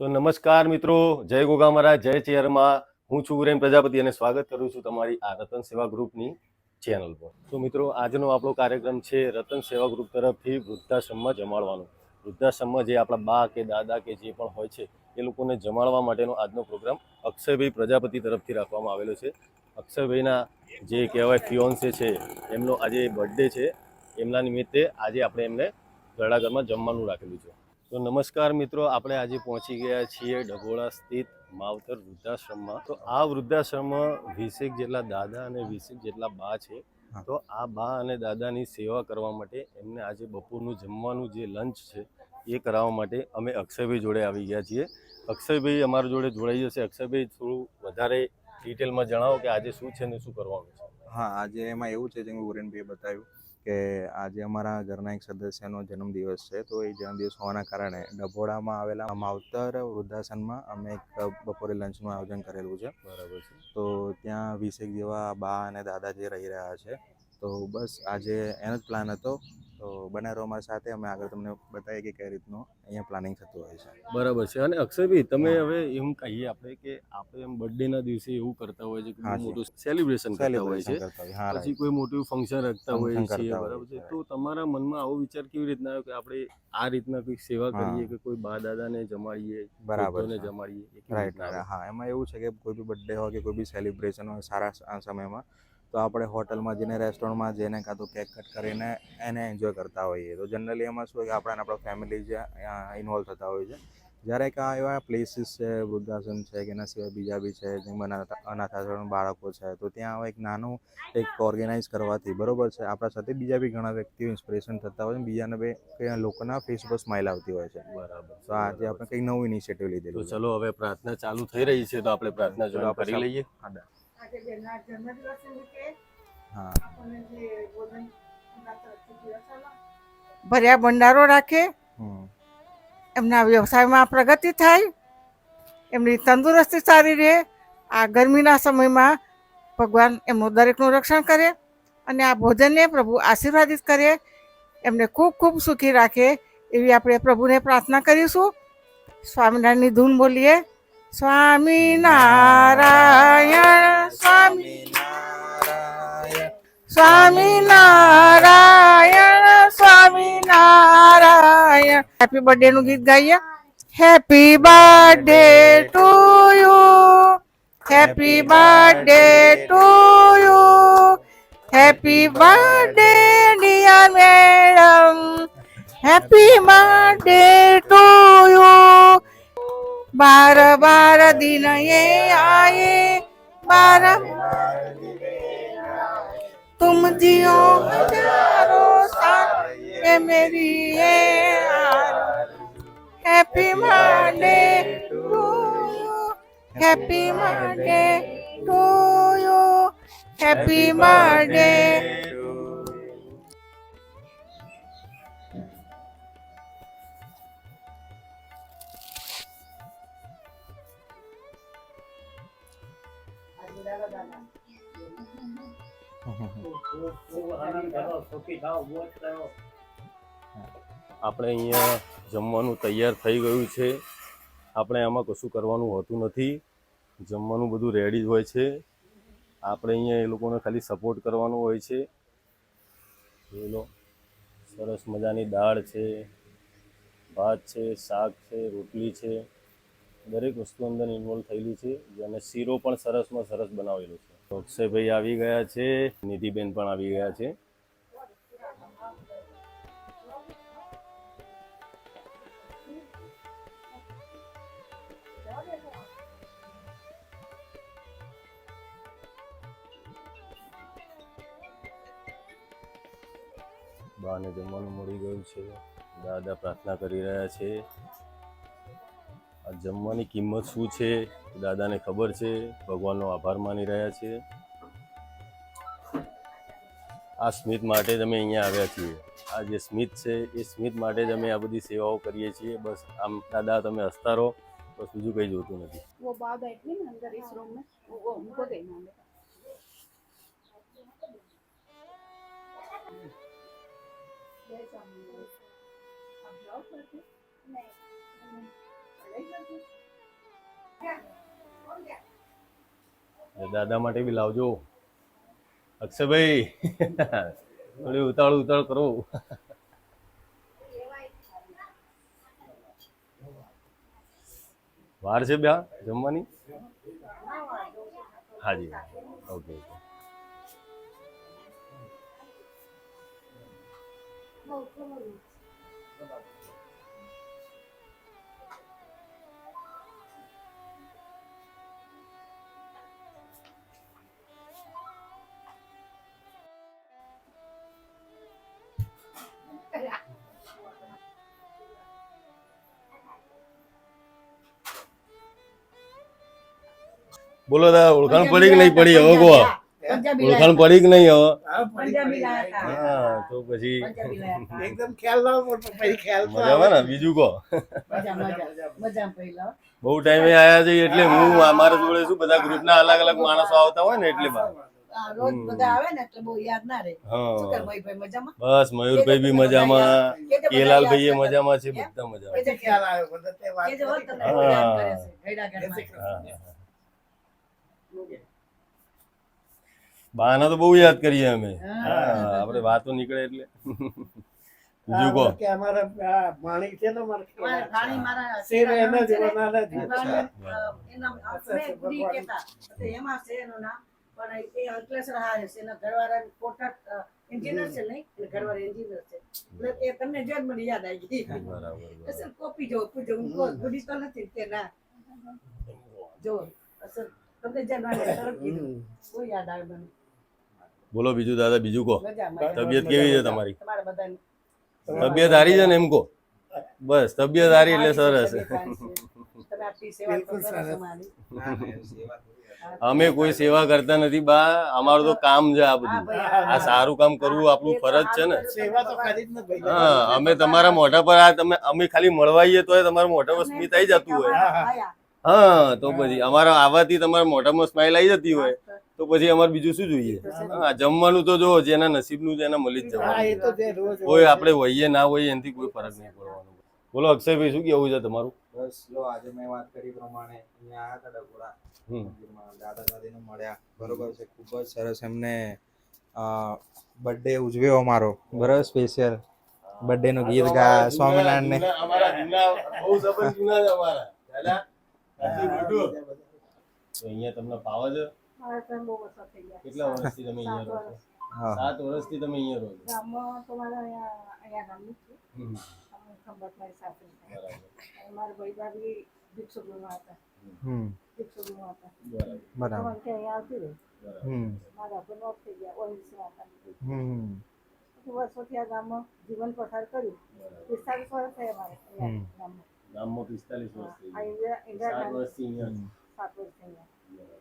તો નમસ્કાર મિત્રો, જય ગોગા મહારાજ, જય ચેરમાં. હું છું ઉરેન પ્રજાપતિ અને સ્વાગત કરું છું તમારી આ રતન સેવા ગ્રુપની ચેનલ પર. તો મિત્રો, આજનો આપણો કાર્યક્રમ છે રતન સેવા ગ્રુપ તરફથી વૃદ્ધાશ્રમમાં જમાડવાનો. વૃદ્ધાશ્રમમાં જે આપણા બા કે દાદા કે જે પણ હોય છે, એ લોકોને જમાડવા માટેનો આજનો પ્રોગ્રામ અક્ષયભાઈ પ્રજાપતિ તરફથી રાખવામાં આવેલો છે. અક્ષયભાઈના જે કહેવાય ફિયોન્સે છે, એમનો આજે બર્થડે છે. એમના નિમિત્તે આજે આપણે એમને ઘરડાઘરમાં જમવાનું રાખેલું છે. તો નમસ્કાર મિત્રો આપણે આજે પહોંચી ગયા છીએ ડભોળા સ્થિત માવતર વૃદ્ધાશ્રમમાં. તો આ વૃદ્ધાશ્રમમાં વીસેક જેટલા દાદા અને વીસેક જેટલા બા છે. તો આ બા અને દાદાની સેવા કરવા માટે એમને આજે બપોરનું જમવાનું જે લંચ છે એ કરાવવા માટે અમે અક્ષયભાઈ જોડે આવી ગયા છીએ. અક્ષયભાઈ અમારા જોડે જોડાઈ જશે. અક્ષયભાઈ થોડું વધારે ડિટેલમાં જણાવો કે આજે શું છે ને શું કરવાનું છે? હા આજે એમાં એવું છે જેમ ઉરેનભાઈએ બતાવ્યું. કે આજે અમારા ઘરના એક સદસ્યનો જન્મદિવસ છે તો એ જન્મદિવસ હોવાના કારણે ડભોડામાં આવેલા માવતર વૃદ્ધાશ્રમમાં અમે એક બપોરે લંચનું આયોજન કરેલું છે. બરાબર છે. તો ત્યાં વીસેક જેવા બા અને દાદા જે રહી રહ્યા છે તો બસ આજે એનો જ પ્લાન હતો તો બને રહો અમારી સાથે અમે આગળ તમને બતાવીએ કે કઈ રીતનું અહીંયા પ્લાનિંગ થતું હોય છે. બરાબર છે. અને અક્ષયભાઈ તમે હવે એમ કહીએ આપણે કે આપણે એમ બર્થડે ના દિવસે એવું કરતા હોય છે કે. મોટું સેલિબ્રેશન કરતા હોય છે. પછી કોઈ મોટું ફંક્શન રાખતા હોય છે બરાબર છે. છે, તો તમારા મનમાં આવો વિચાર કેવી રીતના આવ્યો કે આપણે આ રીતના કોઈ સેવા કરીએ કે કોઈ બા દાદાને જમાડીએ બરાબર ને જમાડીએ રાઈટ હા એમાં એવું છે કે કોઈ બી બર્થડે હોય કે કોઈ બી સેલિબ્રેશન હોય સારા સમયમાં તો આપણે હોટલમાં જઈને રેસ્ટોરન્ટમાં જઈને કાં તો કેક કટ કરીને એને એન્જોય કરતા હોઈએ. તો જનરલી એમાં શું હોય કે આપણા આપણા ફેમિલી જે ઇન્વોલ્વ થતા હોય છે. જ્યારે કે એવા પ્લેસીસ છે વૃદ્ધાશ્રમ છે કે એના સિવાય બીજા બી છે જેમ અનાથ અનાથ બાળકો છે તો ત્યાં એક નાનું એક ઓર્ગેનાઇઝ કરવાથી બરોબર છે. આપણા સાથે બીજા બી ઘણા વ્યક્તિઓ ઇન્સ્પિરેશન થતા હોય છે. બીજાને બે કઈ લોકોના ફેસ પર સ્માઇલ આવતી હોય છે. બરાબર. તો આજે આપણે. કંઈક નવું ઇનિશિયેટિવ લીધેલું ચલો હવે પ્રાર્થના ચાલુ થઈ રહી છે તો આપણે પ્રાર્થના કરી લઈએ. હા. આજે બેનના જન્મદિવસ નિમિત્તે હા. આપણને જે ભોજન ભર્યા ભંડારો રાખે. એમના વ્યવસાયમાં પ્રગતિ થાય. એમની તંદુરસ્તી સારી રહે. આ ગરમીના સમયમાં ભગવાન એમનું દરેકનું રક્ષણ કરે અને આ ભોજનને પ્રભુ આશીર્વાદિત કરે. એમને ખૂબ ખૂબ સુખી રાખે એવી આપણે પ્રભુને પ્રાર્થના કરીશું. સ્વામિનારાયણની ધૂન બોલીએ. સ્વામી નારાયણ, સ્વામી સ્વામી નારાયણ સ્વામી નારાયણ. હેપી બર્થડે નું ગીત ગાઈએ. Happy birthday to you happy birthday to you happy birthday dear madam happy birthday to you બાર બાર દિન ये आए बार तुम जियो हजारों साल ये मेरी ये happy birthday to you happy birthday to you happy birthday આપણે અહીંયા જમવાનું તૈયાર થઈ ગયું છે. આપણે આમાં કશું કરવાનું હોતું નથી. જમવાનું બધું રેડી જ હોય છે. આપણે અહીંયા એ લોકોને ખાલી સપોર્ટ કરવાનો હોય છે. એ લો, સરસ મજાની દાળ છે, ભાત છે, શાક છે, રોટલી છે. દરેક વસ્તુ અંદર ઇન્વોલ્વ થયેલી છે અને શીરો પણ સરસમાં સરસ બનાવેલો છે. અક્ષયભાઈ આવી ગયા છે, નિધિબેન પણ આવી ગયા છે. બાને જમવાનું મળી ગયું છે. દાદા પ્રાર્થના કરી રહ્યા છે. જમવાની કિંમત શું છે એ દાદાને ખબર છે ભગવાનનો આભાર માની રહ્યા છે આ સ્મિત માટે જ અમે અહીંયા આવ્યા છીએ આ જે સ્મિત છે એ સ્મિત માટે જ અમે આ બધી સેવાઓ કરીએ છીએ બસ આમ દાદા તમે હસતા રહો બસ બીજું કંઈ જોતું નથી वो बा बैठी है ना अंदर इस रूम में वो वो उनको देना है जय स्वामी आप जॉब करते नहीं દાદા માટે બી લાવજો. અક્ષયભાઈ, થોડી ઉતાળ ઉતાળ કરો. વાર છે બ્યા જમવાની? હાજી, ઓકે ઓકે. બોલો દા ઓળખાણ પડી કે નહીં પડી? હવે કહો. ઓળખાણ પડી કે નહીં હવે? હા તો પછી એકદમ ખ્યાલ ના પડતો પછી ખ્યાલ તો મજામાં ને બીજું પહેલા. બહુ ટાઈમે આયા છે એટલે હું અમારા જોડે શું બધા ગ્રુપના અલગ અલગ માણસો આવતા હોય ને એટલે બસ મયુરભાઈ બી મજામાં કેલાલભાઈ એ મજામાં છે બધા મજામાં. બાના તો બહુ યાદ કરીએ અમે. હા. આપણે વાતો નીકળે એટલે. બીજું કહો. કે અમારા આ ભાણી છે ને મારા મારા મારા શેર એના છે ને, જેવા નાના જ. ભાણી, અ, એના આપણે ગુડી કહેતા. તો એમાં છે એનું નામ પણ એ અંકલેશ્વર હારે છે. એના ઘરવાળા કોટક એન્જિનિયર છે નહીં? ઘરવાળા એન્જિનિયર છે. એટલે એ તમને મને યાદ આવી ગઈ. બરાબર બરાબર. કોપી જો પૂજો હું તો નથી કે ના. જો અસલ બોલો બીજું દાદા બીજું કહો. તબિયત કેવી છે તમારી? તબિયત હારી છે ને એમ કહો? બસ તબિયત હારી એટલે સરસ. અમે કોઈ સેવા કરતા નથી બા અમારું તો કામ છે આ બધું. આ સારું કામ કરવું આપણું ફરજ છે ને. સેવા તો કરી જ ને ભાઈ. હા અમે તમારા મોઢા પર આ તમે અમે ખાલી મળવાઈએ તો તમારા મોઢા પર સ્મિત આવી જતું હોય. હા તો પછી અમારા આવાથી તમારા મોઢામાં સ્માઈલ આવી જતી હોય તો પછી અમારે બીજું શું જોઈએ? હા જમવાનું તો જો જેના નસીબનું છે એના મળી જ જવાનું. તો જે રોજ કોઈ આપણે હોઈએ ના હોઈએ એનાથી કોઈ ફરક નહીં પડવાનો. બોલો અક્ષયભાઈ શું કેવું છે તમારું? બસ જો આજે મેં વાત કરી પ્રમાણે અહીંયા આવ્યા હતા ડગોડા દાદા દાદીને મળ્યા. બરોબર છે ખૂબ જ સરસ એમને બર્થડે ઉજવ્યો અમારો. બરોબર સ્પેશિયલ બર્થડે નું ગીત ગા સ્વામિનારાયણ ને અમારા જૂના બહુ જબરજસ્ત જૂના અમારા. દાદા. તો અહીંયા તમને ફાવે છે? મારા તો બહુ વર્ષો થઈ ગયા. કેટલા વર્ષથી તમે અહીંયા રહો છો? સાત વર્ષથી તમે અહીંયા રહો છો? ગામમાં તો મારા અહીંયા અહીંયા છે. હમ. અમે ખંભાત મારી ભાઈ ભાભી હતા. હમ. હતા. બરાબર. અહીંયા આવતી રહી. મારા હસબન્ડ થઈ ગયા હતા વર્ષોથી આ ગામમાં જીવન પસાર કર્યું. પિસ્તાલીસ વર્ષ થયા મારે. ગામમાં. ગામમાં પિસ્તાલીસ વર્ષ થઈ આ ગયા ઇન્દિરા ઇન્દિરા સાત વર્ષથી અહીંયા સાત વર્ષ થઈ ગયા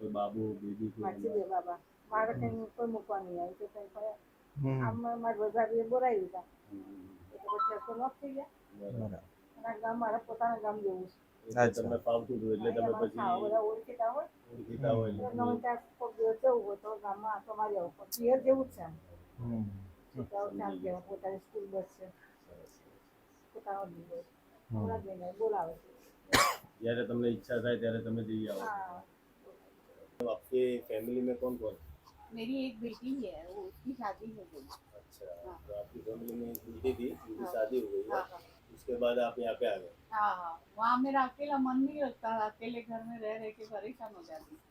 કોઈ બાબુ બેબી કોઈ માછી બે બાબા મારે કંઈ કોઈ મૂકવા નહીં આવ્યું તો કંઈ હમ આમ મારા ભાઈ બોલાવી દીધા. એટલે પછી હસબન્ડ ઓફ થઈ ગયા અને ગામ મારા પોતાના ગામ જેવું છે એટલે તમને ફાવતું હતું એટલે તમે પછી ઓળખીતા હોય ઓળખીતા હોય એટલે ત્યાં કોક દિવસ જવું હોય તો ગામમાં આટો મારી આવું પિયર જેવું જ છે આમ પોતાની સ્કૂલ બસ છે જ્યારે તમને ઈચ્છા થાય ત્યારે તમે જઈ આવો હા आपके फैमिली में कौन कौन मेरी एक बेटी है वो उसकी शादी हो गई अच्छा तो आपकी फैमिली में एक बेटी थी उनकी हाँ। शादी हो गई है हाँ हाँ उसके बाद आप यहाँ पे आ गए हाँ हाँ वहाँ मेरा अकेला मन नहीं लगता अकेले घर में रह रह के परेशान हो जाती अच्छा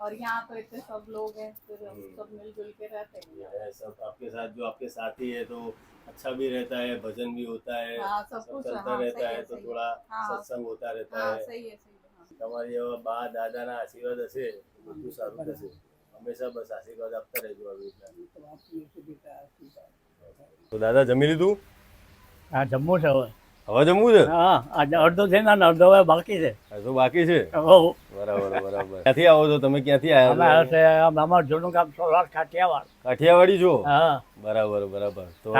और यहाँ तो इतने सब लोग हैं फिर हम हम्म। सब मिलजुल के रहते हैं ये है सब आपके साथ जो आपके साथी है तो अच्छा भी रहता है भजन भी होता है हाँ सब सब कुछ चलता हाँ रहता सही है है तो सही थोड़ा हाँ। સત્સંગ હોતા રહેતા हाँ है सही है सही है हाँ। તમારી હવે બા દાદાના આશીર્વાદ હશે તો બધું સારું થશે હંમેશા બસ આશીર્વાદ આપતા રહેજો આવી રીતના તો આપીએ છીએ બેટા આશીર્વાદ. તો દાદા જમી લીધું હા જમવું છે હવે હવે જમવું છે? હા આજે અડધો છે ને અડધો હવે બાકી છે. હજુ બાકી છે? બરાબર બરાબર. ક્યાંથી આવો છો? તમે ક્યાંથી આવ્યા અમે અમારું જૂનું ગામ સોલાર કાઠિયાવાડ. કાઠિયાવાડી છો? હા. બરાબર બરાબર. તો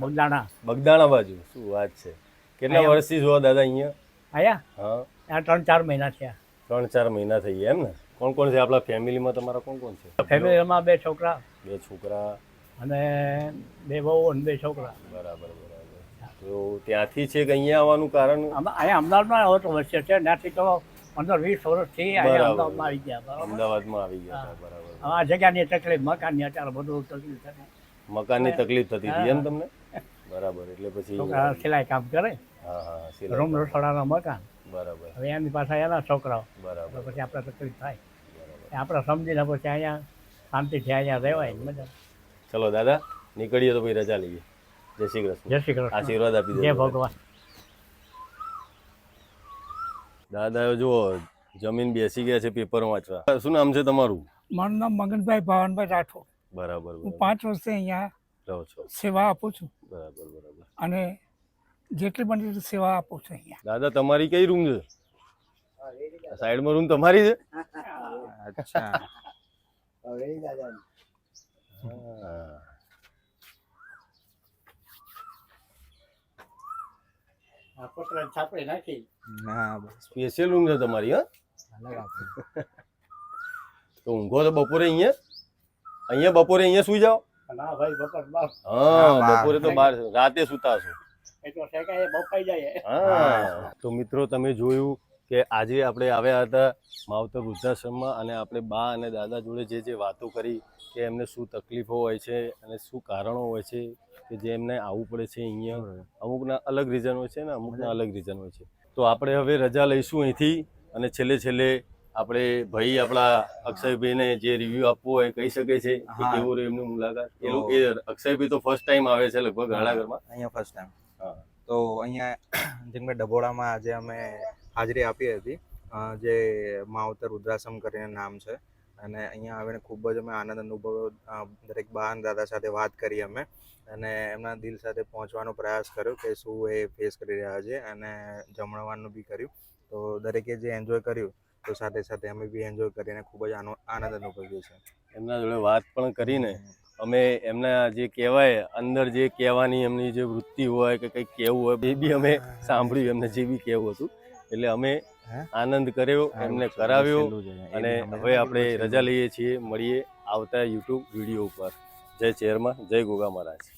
બગદાણા. બગદાણા બાજુ. શું વાત છે. કેટલા વર્ષથી છો દાદા અહીંયા? આયા હા. આ ત્રણ ચાર મહિના થયા. ત્રણ ચાર મહિના થઈ ગયા એમ ને? કોણ કોણ છે? આપણા ફેમિલીમાં તમારા કોણ કોણ છે? ફેમિલીમાં બે છોકરા. બે છોકરા. અને બે બહુ અને બે છોકરા. બરાબર. તો ત્યાંથી છે કે અહીંયા આવવાનું કારણ? અહીંયા અમદાવાદમાં આવો તો વર્ષે છે ત્યાંથી તો પંદર વીસ વર્ષથી અહીંયા અમદાવાદમાં આવી ગયા બરાબર? અમદાવાદમાં આવી ગયા બરાબર. આ જગ્યાની તકલીફ મકાનની અત્યારે બધું તકલીફ થાય મકાનની તકલીફ થતી હતી એમ તમને? બરાબર એટલે પછી સિલાઈ કામ કરે. હા હા રૂમ રસોડાના મકાન. બરાબર. હવે એની પાસે એના છોકરાઓ. બરાબર. પછી આપણે તકલીફ થાય. આપણે સમજીને પછી અહીંયા શાંતિથી અહીંયા રહેવાય મજા. ચલો દાદા નીકળીએ તો ભાઈ રજા લઈએ. જય શ્રી કૃષ્ણ. જય શ્રી કૃષ્ણ. આશીર્વાદ આપી જય દેજો. ભગવાન. દાદા જુઓ જમીન બેસી ગયા છે પેપર વાંચવા. શું નામ છે તમારું? મારું નામ મગનભાઈ ભાવનભાઈ રાઠોડ. બરાબર હું પાંચ વર્ષથી અહીંયા રહો છો. સેવા આપું છું. બરાબર બરાબર. અને જેટલી બની સેવા આપું છું અહીંયા. દાદા તમારી કઈ રૂમ છે? સાઈડમાં રૂમ તમારી છે? અચ્છા. હવે આ પતરા છાપડી નાખી. ના સ્પેશિયલ રૂમ છે તમારી હા. તો ઊંઘો તો બપોરે અહીંયા. અહીંયા બપોરે અહીંયા સુઈ જાઓ. ના ભાઈ બપોર હા બપોરે તો બહાર રાતે સુતા હશો એ તો શેકાય બફાઈ જાય. હા. તો મિત્રો તમે જોયું કે આજે આપણે આવ્યા હતા માવતર વૃદ્ધાશ્રમમાં અને આપણે બા અને દાદા જોડે જે જે વાતો કરી કે એમને શું તકલીફો હોય છે અને શું કારણો હોય છે કે જે એમને આવવું પડે છે અહીંયા. અમુકના અલગ રીઝન હોય છે ને અમુકના અલગ રીઝન હોય છે. તો આપણે હવે રજા લઈશું અહીંથી અને છેલ્લે છેલ્લે આપણે ભાઈ આપણા અક્ષયભાઈને જે રિવ્યુ આપવું હોય કહી શકે છે કે. કેવું રહ્યું એમની મુલાકાત. એ લોકો એ અક્ષયભાઈ તો ફર્સ્ટ ટાઈમ આવે છે લગભગ ઘરણાઘરમાં અહીંયા ફર્સ્ટ ટાઈમ હા. તો અહીંયા જેમ કે ડભોડામાં આજે અમે હાજરી આપી હતી જે માવતર રુદ્રાશ્રમ કરીને નામ છે અને અહીંયા આવીને ખૂબ જ અમે આનંદ અનુભવ્યો. દરેક બા અને દાદા સાથે વાત કરી અમે અને એમના દિલ સાથે પહોંચવાનો પ્રયાસ કર્યો કે શું એ ફેસ કરી રહ્યા છે અને જમણવાનું બી કર્યું. તો દરેકે જે એન્જોય કર્યું તો સાથે સાથે અમે બી એન્જોય કરીને ખૂબ જ આનો આનંદ અનુભવ્યો છે એમના જોડે વાત પણ કરીને અમે એમના જે કહેવાય અંદર જે કહેવાની એમની જે વૃત્તિ હોય કે કંઈક કહેવું હોય એ બી અમે સાંભળ્યું એમને જે બી કહેવું હતું. એટલે અમે? આનંદ કર્યો એમને કરાવ્યો અને હવે આપણે રજા લઈએ છીએ મળીએ આવતા યુટ્યુબ વીડિયો ઉપર. જય ચેરમાં જય ગોગા મહારાજ.